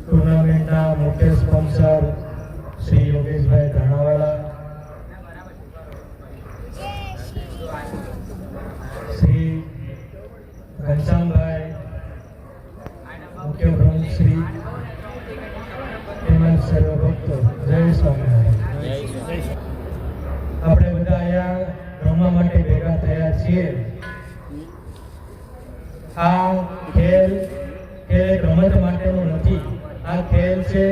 ટુર્નામેન્ટના મુખ્ય સ્પોન્સર શ્રી યોગેશભાઈ ધાણાવાલા શ્રી ઘનશ્યામભાઈ શ્રી તેમજ સર્વ ભક્તો. જય સ્વામિનારાયણ. આપણે બધા અહીંયા રમવા માટે ભેગા થયા છીએ. આ ખેલ એ રમત માટેનો નથી. આ ખેલ છે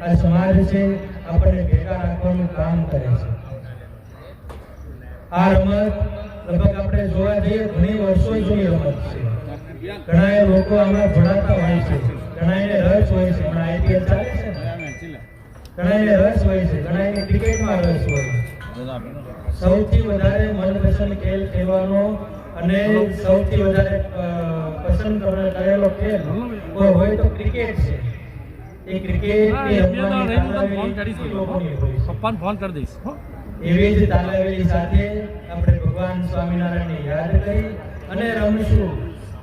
આ સમાજ છે આપણે ભેગા રાખવાનું કામ કરે છે. આ રમત લગભગ આપણે જોવા જઈએ ઘણી વર્ષો જૂની રમત છે. ઘણા લોકો આમાં જોડાતા હોય છે. ઘણા રસ હોય છે ઘણા ક્રિકેટમાં રસ હોય સૌથી વધારે મનપસંદ ખેલ ખેલવાનો અને સૌથી વધારે પસંદ કરેલો ખેલ કોઈ હોય તો ક્રિકેટ છે. એ ક્રિકેટ પપ્પાને ફોન કરી દઈશ. એવી જ તાલાવેલી સાથે આપણે ભગવાન સ્વામિનારાયણને યાદ કરી અને રમશું.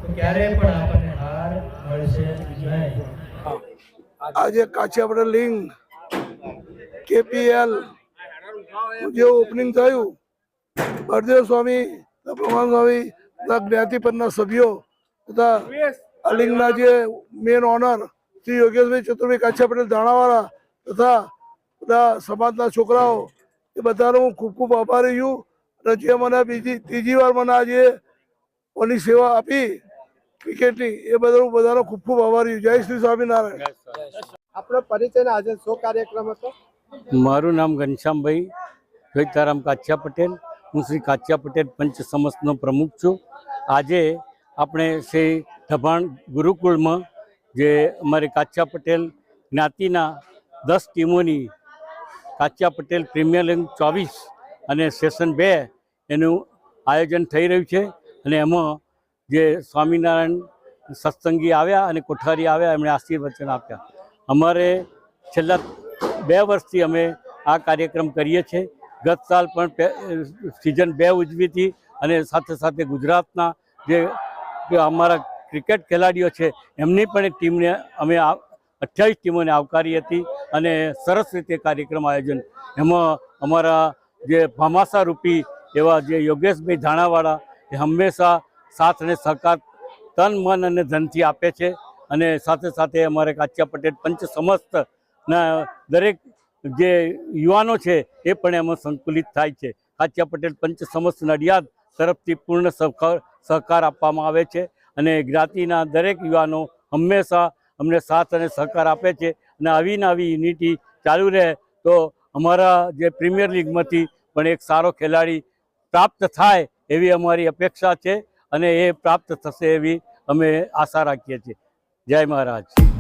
તો ક્યારેય પણ આપણને હાર મળશે નહીં. આજે કાછિયાવાડ લિંગ કેપીએલ. જે ઓપનિંગ થયું, બળદેવ સ્વામી પ્રમાણ સ્વામી જ્ઞાતિ પદના સભ્યો, તથા અલિંગના જે મેન ઓનર શ્રી યોગેશભાઈ ચતુર્ભાઈ કાછા પટેલ ધાણાવાળા તથા બધા સમાજના છોકરાઓ, એ બધાનો હું ખૂબ ખૂબ આભારી છું. અને જે મને બીજી, ત્રીજી વાર મને આજે ઓની સેવા આપી, ક્રિકેટની, એ બદલ હું બધાનો ખૂબ ખૂબ આભારી જય શ્રી સ્વામિનારાયણ. આપણો પરિચય આજે શો કાર્યક્રમ હતો? મારું નામ ઘનશ્યામભાઈ જોઈતારામ કાછિયા પટેલ. હું શ્રી કાછિયા પટેલ પંચ સમસ્તનો પ્રમુખ છું. આજે આપણે શ્રી ધભાણ ગુરુકુળમાં જે અમારી કાછિયા પટેલ જ્ઞાતિના દસ ટીમોની કાછિયા પટેલ પ્રીમિયર લીગ ચોવીસ અને સેશન બે એનું આયોજન થઈ રહ્યું છે અને એમાં જે સ્વામિનારાયણ સત્સંગી આવ્યા અને કોઠારી આવ્યા, એમણે આશીર્વચન આપ્યા. અમારે છેલ્લા બે વર્ષથી અમે આ કાર્યક્રમ કરીએ છીએ. ગત સાલ પણ સિઝન બે ઉજવી હતી અને સાથે સાથે ગુજરાતના જે અમારા ક્રિકેટ ખેલાડીઓ છે, એમની પણ એક ટીમને અમે અઠ્યાવીસ ટીમોને આવકારી હતી અને સરસ રીતે કાર્યક્રમ આયોજન. એમાં અમારા જે ભામાસા રૂપી એવા જે યોગેશભાઈ ધાણાવાળા એ હંમેશા સાથ અને સહકાર તન, મન અને ધનથી આપે છે અને સાથે સાથે અમારે કાચિયા પટેલ પંચ સમસ્તના દરેક જે યુવાનો છે એ પણ એમાં સંકુલિત થાય છે. કાચિયા પટેલ પંચ સમસ્ત નડિયાદ તરફથી પૂર્ણ સહકાર સહકાર આપવામાં આવે છે અને જ્ઞાતિના દરેક યુવાનો હંમેશા અમને સાથ અને સહકાર આપે છે અને આવી ને આવી યુનિટી ચાલુ રહે તો અમારા જે પ્રીમિયર લીગમાંથી પણ એક સારો ખેલાડી પ્રાપ્ત થાય એવી અમારી અપેક્ષા છે અને એ પ્રાપ્ત થશે એવી અમે આશા રાખીએ છીએ. જય મહારાજ.